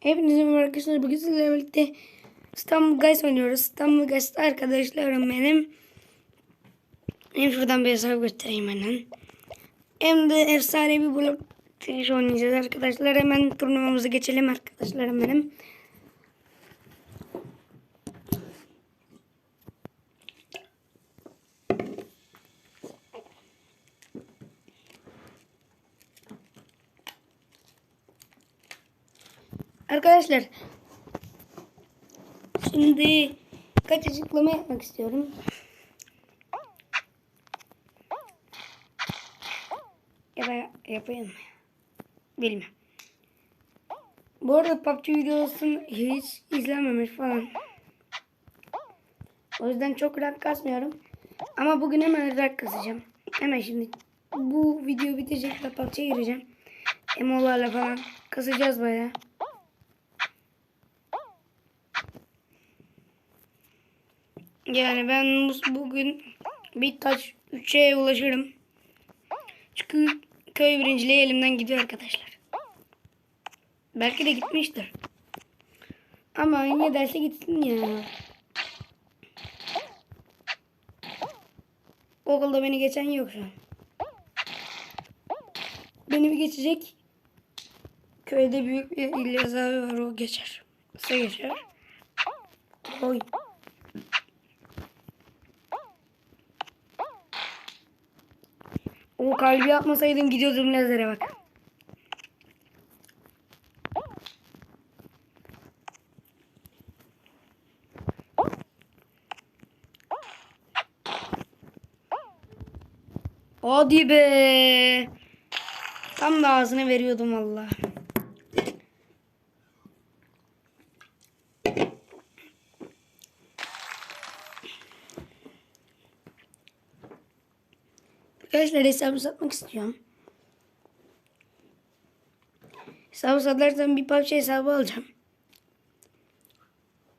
Hepinize merhaba arkadaşlar. Bugün sizlerle birlikte İstanbul Guys oynuyoruz. İstanbul Guys'ta arkadaşlarım benim. Hem şuradan bir hesap göstereyim hemen. Hem de efsane bir blok finish oynayacağız arkadaşlar. Hemen turnuvamıza geçelim arkadaşlarım benim. Arkadaşlar şimdi kaç açıklama yapmak istiyorum. Ya da yapayım mı? Bilmem. Bu arada PUBG videosu hiç izlenmemiş falan. O yüzden çok rank kasmıyorum. Ama bugün hemen rank kasacağım. Hemen şimdi bu video bitecek ve PUBG'ye gireceğim. Emolarla falan kasacağız bayağı. Yani ben bu- bugün bir taç 3'e ulaşırım. Çünkü köy birinciliği elimden gidiyor arkadaşlar. Belki de gitmiştir. Ama yine derse gitsin ya. Okulda beni geçen yok şu an. Beni bir geçecek. Köyde büyük bir İlyas abi var o geçer. Kısa geçer. Oy. O kalbi yapmasaydım gidiyordum lazere bak. Hadi be. Tam da ağzına veriyordum valla. Arkadaşlar hesabı satmak istiyorum. Hesabı satarsam bir parça hesabı alacağım.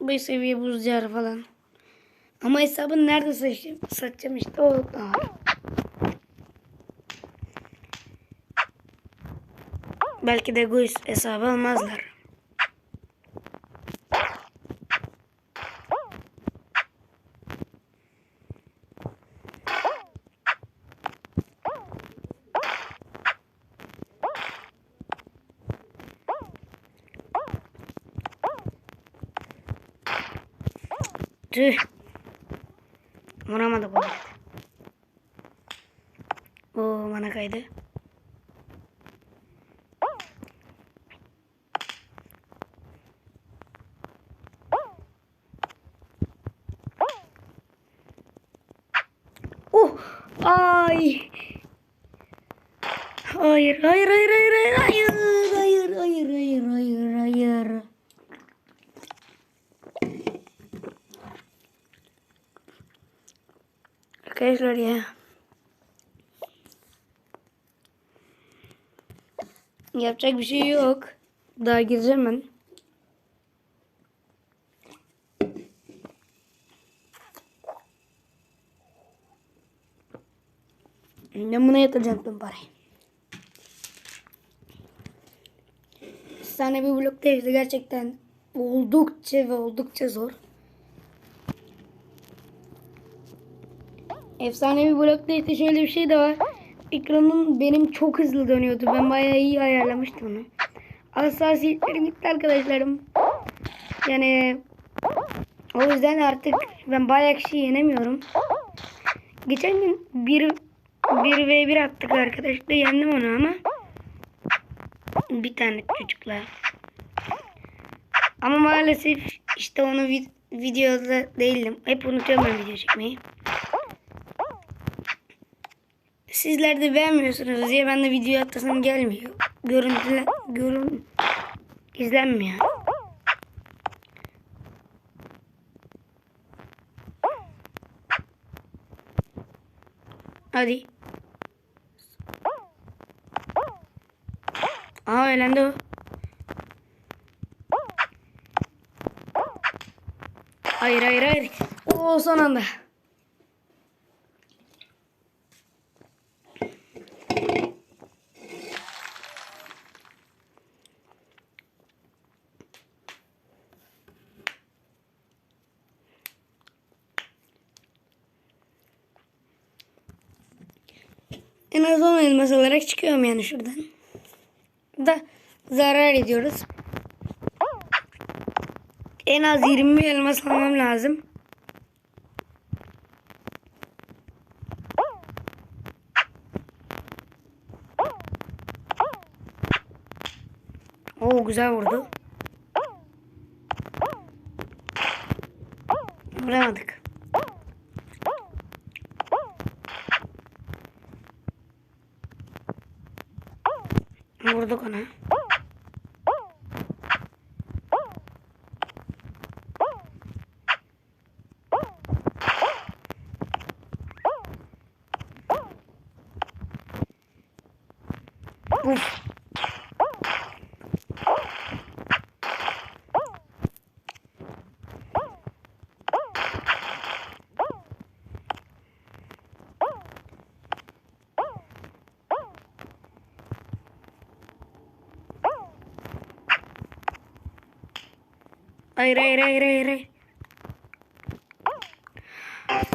5 seviye buz diyarı falan. Ama hesabı nerede satacağım, satacağım işte o var. Belki de Guiz hesabı almazlar. Tüh. Vuramadı bu oh, arada. Oo bana kaydı. Arkadaşlar ya. Yapacak bir şey yok. Daha gireceğim ben. Ben buna yatıracaktım parayı. Efsane bir blok değildi gerçekten. Oldukça ve oldukça zor. Efsane bir blok değildi. Şöyle bir şey de var. Ekranım benim çok hızlı dönüyordu. Ben bayağı iyi ayarlamıştım onu. Hassasiyetlerim gitti arkadaşlarım. Yani o yüzden artık ben bayağı kişi yenemiyorum. Geçen gün bir 1 v 1 attık arkadaşlar. Yendim onu ama. Bir tane çocukla. Ama maalesef işte onu vid- videoda değildim. Hep unutuyorum ben video çekmeyi. Sizler de beğenmiyorsunuz diye ben de video atasım gelmiyor. Görüntüle görün izlenmiyor. Hadi. Aa elendi o. Hayır hayır hayır. Oo son anda. En az 10 elmas alarak çıkıyorum yani şuradan. Da zarar ediyoruz. En az 20 elmas almam lazım. Oo güzel vurdu. Vuramadık. Vurduk ona. Hayır hayır hayır hayır. hayır.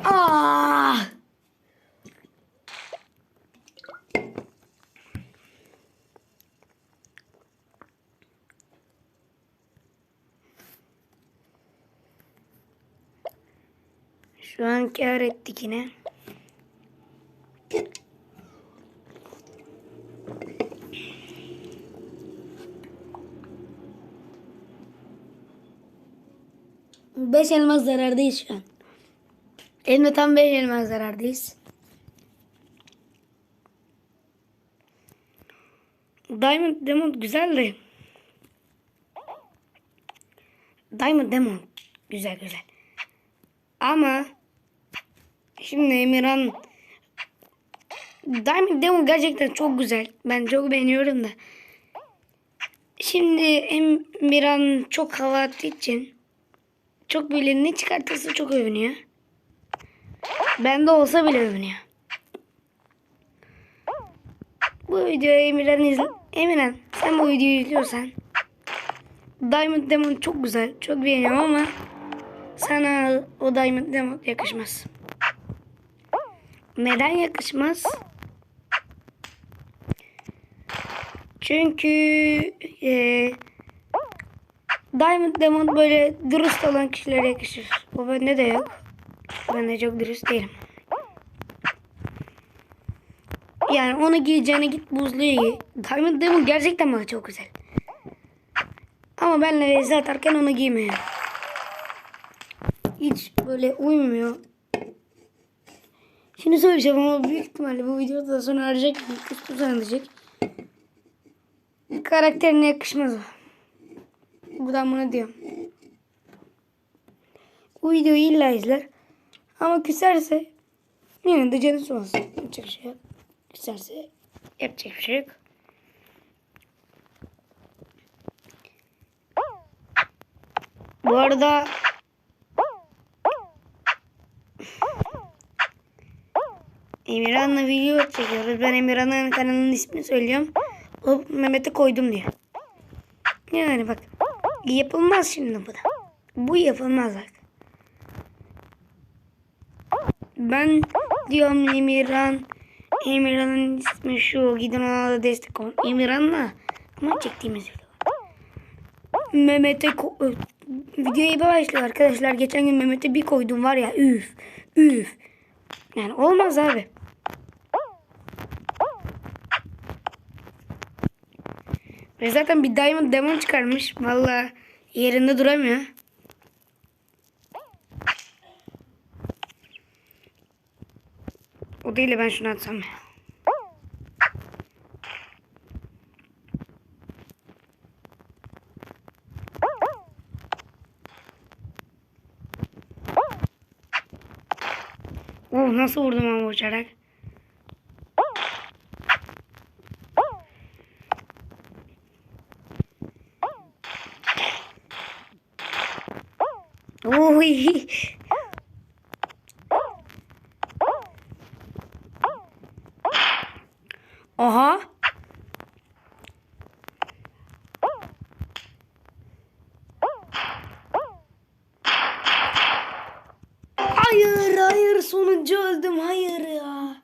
Aa! Şu an kar ettik yine. Beş elmas zarardayız şu an. Elimde tam beş elmas zarardayız. Diamond Demon güzel de. Diamond Demon güzel güzel. Ama şimdi Emirhan Diamond Demon gerçekten çok güzel. Ben çok beğeniyorum da. Şimdi Emirhan çok hava attığı için çok böyle çıkartırsa çok övünüyor. Bende olsa bile övünüyor. Bu videoyu Emirhan izle. Emirhan sen bu videoyu izliyorsan Diamond Demon çok güzel. Çok beğeniyorum ama sana o Diamond Demon yakışmaz. Neden yakışmaz? Çünkü eee Diamond Demon böyle dürüst olan kişilere yakışır. O bende de yok. Ben de çok dürüst değilim. Yani onu giyeceğine git buzluya giy. Diamond Demon gerçekten bana çok güzel. Ama benle Reza atarken onu giymiyorum. Hiç böyle uymuyor. Şimdi söyleyeceğim ama büyük ihtimalle bu videoda da sonra arayacak. Küstü zannedecek. Karakterine yakışmaz o. Buradan bunu diyorum. Bu videoyu illa izler. Ama küserse yine de canısı olsun. Yapacak şey yok. Küserse yapacak bir şey yok. Bu arada Emirhan'la video çekiyoruz. Ben Emirhan'ın kanalının ismini söylüyorum. O Mehmet'e koydum diyor. Yani bak yapılmaz şimdi bu da. Bu yapılmaz bak. Ben diyorum Emirhan. Emirhan'ın ismi şu. Gidin ona da destek olun. Emirhan'la ama çektiğimiz video. Mehmet'e videoya başlıyor arkadaşlar. Geçen gün Mehmet'e bir koydum var ya üf üf. Yani olmaz abi. Ve zaten bir Diamond Demon çıkarmış. Valla yerinde duramıyor. O değil de ben şunu atsam. Oh nasıl vurdum ama uçarak. Oy. Aha. Hayır hayır sonuncu öldüm hayır ya.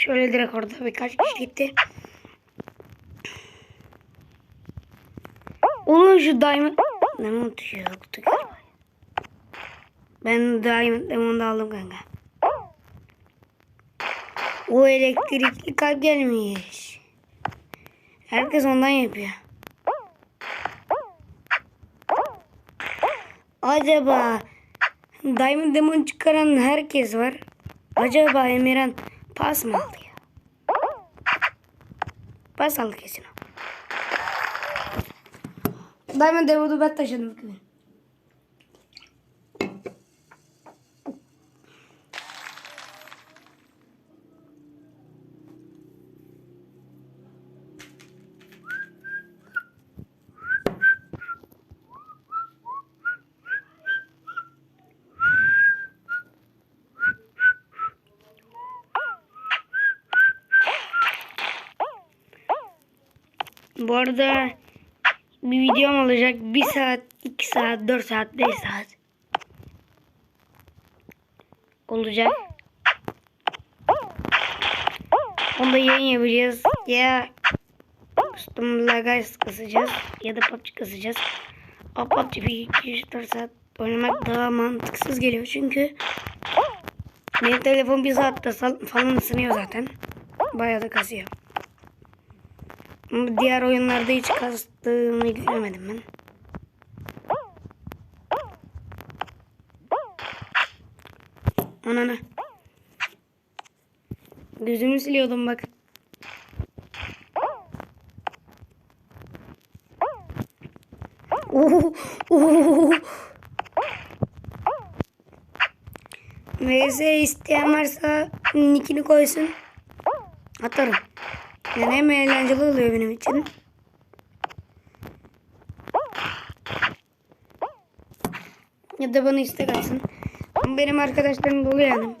Şöyle direkt orada birkaç kişi gitti. Oğlum şu diamond... Diamond yoktu. Ben diamond diamond aldım kanka. O elektrikli kalp gelmiş. Herkes ondan yapıyor. Acaba Diamond Demon çıkaran herkes var. Acaba Emirhan pas mı aldı ya? Pas aldı kesin o. Diamond Demon'u ben taşıdım. Bu arada bir videom olacak. 1 saat, 2 saat, 4 saat, 5 saat. Olacak. Onda yayın yapacağız. Ya Üstümüzle guys kısacağız. Ya da PUBG kısacağız. O PUBG bir 2 3 4 saat oynamak daha mantıksız geliyor. Çünkü benim telefon bir saatte falan ısınıyor zaten. Bayağı da kasıyor. Diğer oyunlarda hiç kastığını göremedim ben. Ananı. Gözümü siliyordum bak. Oo, oo. VS isteyen varsa nickini koysun. Atarım. Yani hem eğlenceli oluyor benim için. Ya da bana istek atsın. Benim arkadaşlarım dolu yani.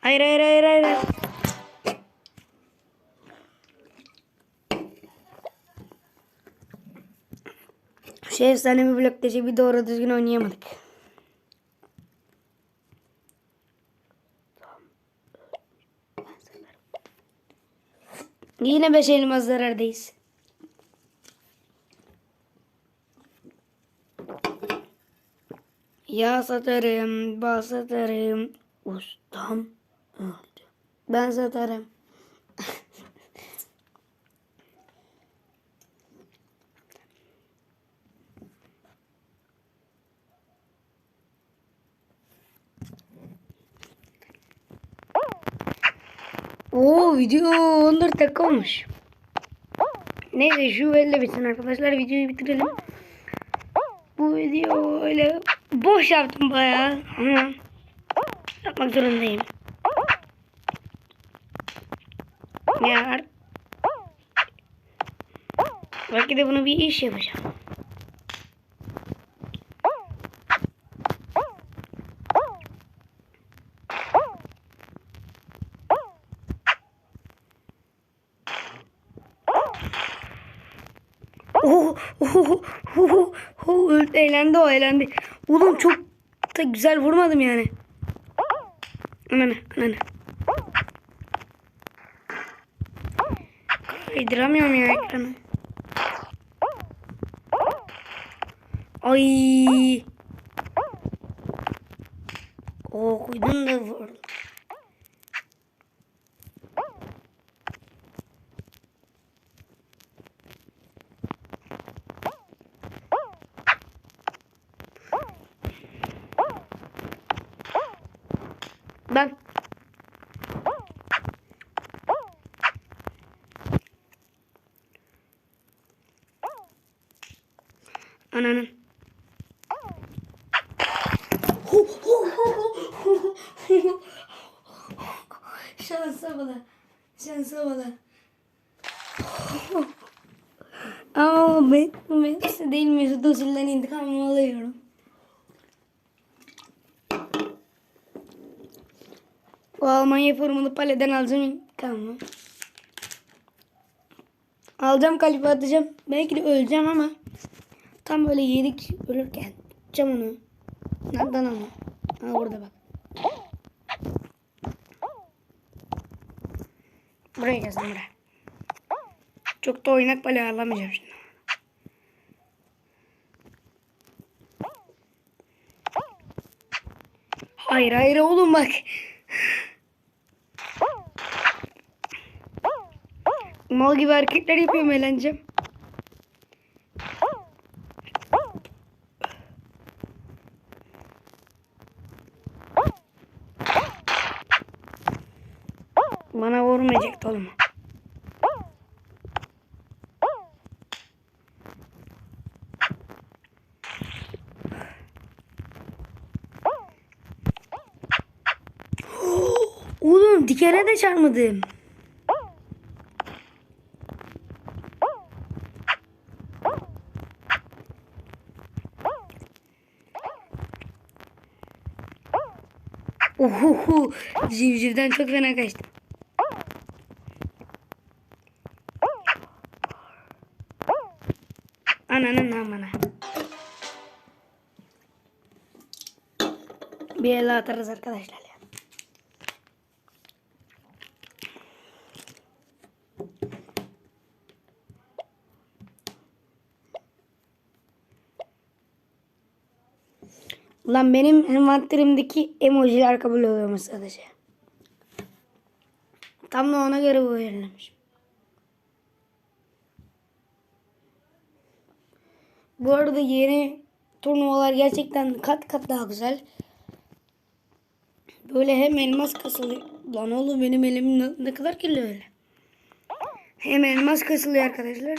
Hayır hayır hayır hayır. Şey efsane bir bloktaşı bir doğru düzgün oynayamadık. Yine beş elmas zarardayız. Ya satarım, bal satarım. Ustam öldü. Ben satarım. Oo video 14 dakika olmuş. Neyse şu elle bitsin arkadaşlar videoyu bitirelim. Bu video öyle boş yaptım bayağı ama yapmak zorundayım. Ya belki de bunu bir iş yapacağım. Oh, oh, oh, oh, öldü, eğlendi o eğlendi. Oğlum çok da güzel vurmadım yani. Ananı ananı. Kaydıramıyorum ya ekranı. Ay. O koydun da vur. Ben. Ananın. Şansa bana. Şansa bana. Aa ben, ben işte değil Mesut Özil'den intikamımı alıyorum. O Almanya formunu paleden alacağım intikamımı. Alacağım kalife atacağım. Belki de öleceğim ama Tam böyle yedik ölürken tutacağım onu. Nereden ama? Ha burada bak. Buraya gelsin buraya. Çok da oynak böyle ayarlamayacağım şimdi. Hayır hayır oğlum bak. Mal gibi hareketler yapıyorum eğlencem. Bana vurmayacaktı oğlum. Dikene de çarpmadım. Uhuhu. Civcivden çok fena kaçtım. Ananın amına. Bir el atarız arkadaşlar ya. Lan benim envanterimdeki emojiler kabul oluyormuş sadece. Tam da ona göre bu belirlemiş. Bu arada yeni turnuvalar gerçekten kat kat daha güzel. Böyle hem elmas kasılıyor. Lan oğlum benim elim ne kadar kirli öyle. Hem elmas kasılıyor arkadaşlar.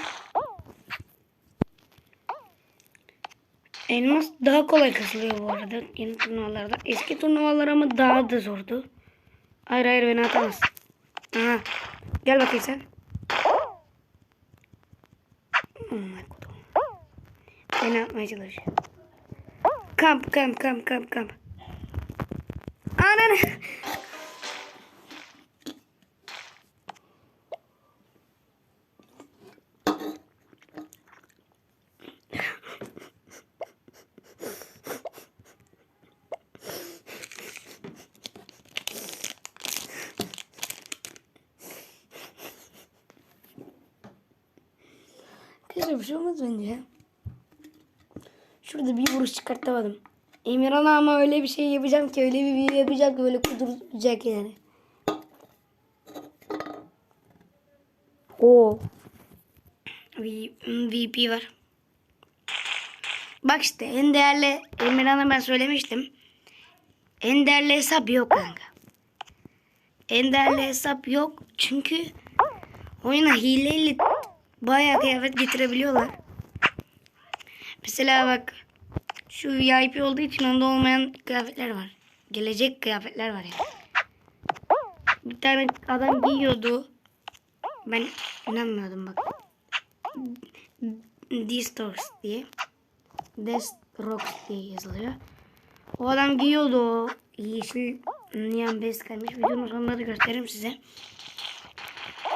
Elmas daha kolay kasılıyor bu arada yeni turnuvalarda. Eski turnuvalar ama daha da zordu. Hayır hayır beni atamazsın. Aha. Gel bakayım sen. Oh. Beni atmaya çalışıyor. Kamp kamp kamp kamp kamp. Ananı. Bence ya. Şurada bir vuruş çıkartamadım. Emirhan'a ama öyle bir şey yapacağım ki öyle bir video yapacağım ki böyle kuduracak yani. O VP var. Bak işte en değerli Emirhan'a ben söylemiştim. En değerli hesap yok kanka. En değerli hesap yok çünkü oyuna hileyle bayağı kıyafet getirebiliyorlar. Mesela bak şu VIP olduğu için onda olmayan kıyafetler var. Gelecek kıyafetler var yani. Bir tane adam giyiyordu. Ben inanmıyordum bak. Distorx diye. Destrox diye yazılıyor. O adam giyiyordu o yeşil neon base kaymış. Videonun sonunda da gösteririm size.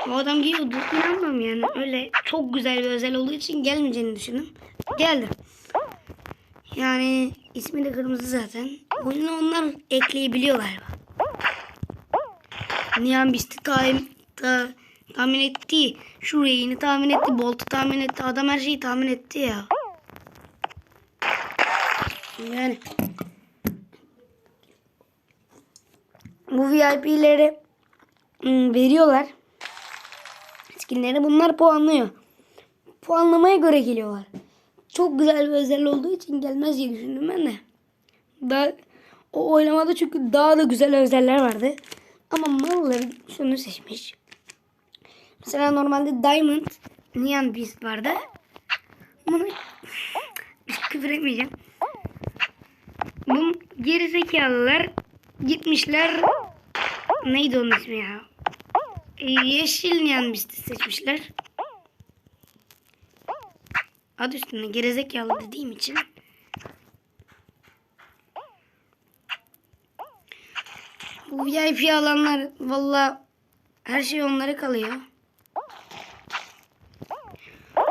O adam giyiyordu. İnanmam yani. Öyle çok güzel bir özel olduğu için gelmeyeceğini düşündüm. Geldi. Yani ismi de kırmızı zaten. Oyuna onlar ekleyebiliyor galiba. Neon Beast'i tahmin, ta, tahmin etti. Şu Rey'ini tahmin etti. Bolt'u tahmin etti. Adam her şeyi tahmin etti ya. Yani bu VIP'leri ım, veriyorlar. Skinleri bunlar puanlıyor. Puanlamaya göre geliyorlar. Çok güzel bir özel olduğu için gelmez diye düşündüm ben de. Daha, o oylamada çünkü daha da güzel özeller vardı. Ama malları şunu seçmiş. Mesela normalde Diamond Neon Beast vardı. Bunu küfür etmeyeceğim. Bu gerizekalılar gitmişler neydi onun ismi ya? Yeşil Neon Beast'i seçmişler. Adı üstünde gerizekalı dediğim için. Bu VIP alanlar valla her şey onlara kalıyor.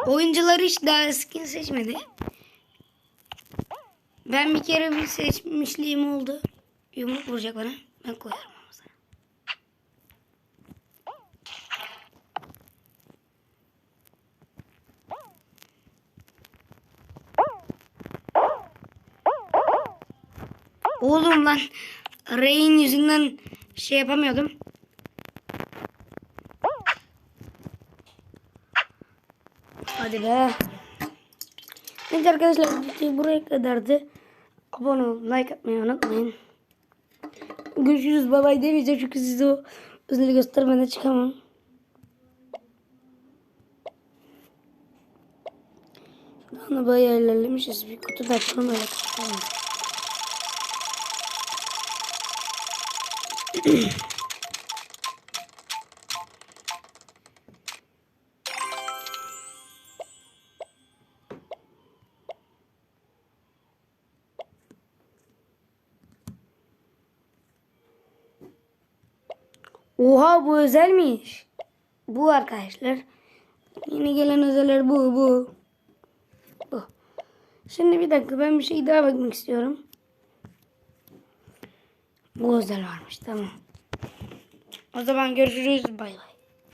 Oyuncular hiç daha skin seçmedi. Ben bir kere bir seçmişliğim oldu. Yumruk vuracak bana. Ben koyarım Oğlum lan. Ray'in yüzünden şey yapamıyordum. Hadi be. Evet arkadaşlar buraya kadardı. Abone olup like atmayı unutmayın. Görüşürüz bay bay demeyeceğim çünkü size o özelliği göstermeden çıkamam. Şu anda bayağı ilerlemişiz. Bir kutu da açalım öyle kapatalım. Oha bu özelmiş. Bu arkadaşlar. Yeni gelen özeller bu bu. Bu. Şimdi bir dakika ben bir şey daha bakmak istiyorum. Bu özel varmış tamam. O zaman görüşürüz bay bay.